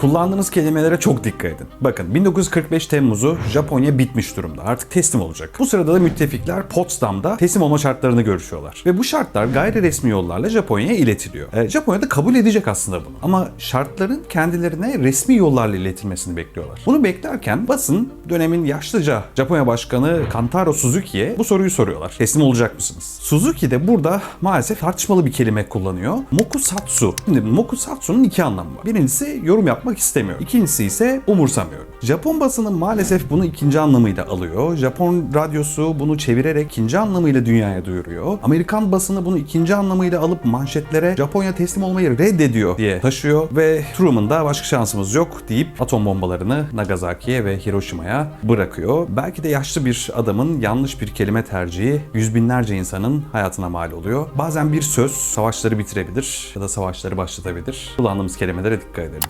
Kullandığınız kelimelere çok dikkat edin. Bakın 1945 Temmuz'u Japonya bitmiş durumda. Artık teslim olacak. Bu sırada da müttefikler Potsdam'da teslim olma şartlarını görüşüyorlar. Ve bu şartlar gayri resmi yollarla Japonya'ya iletiliyor. E, Japonya da kabul edecek aslında bunu. Ama şartların kendilerine resmi yollarla iletilmesini bekliyorlar. Bunu beklerken basın dönemin yaşlıca Japonya Başkanı Kantaro Suzuki'ye bu soruyu soruyorlar. Teslim olacak mısınız? Suzuki de burada maalesef tartışmalı bir kelime kullanıyor. Mokusatsu. Şimdi Mokusatsu'nun iki anlamı var. Birincisi yorum yapmak istemiyor. İkincisi ise umursamıyorum. Japon basını maalesef bunu ikinci anlamıyla alıyor. Japon radyosu bunu çevirerek ikinci anlamıyla dünyaya duyuruyor. Amerikan basını bunu ikinci anlamıyla alıp manşetlere Japonya teslim olmayı reddediyor diye taşıyor ve Truman da başka şansımız yok deyip atom bombalarını Nagasaki'ye ve Hiroşima'ya bırakıyor. Belki de yaşlı bir adamın yanlış bir kelime tercihi yüz binlerce insanın hayatına mal oluyor. Bazen bir söz savaşları bitirebilir ya da savaşları başlatabilir. Kullandığımız kelimelere dikkat edelim.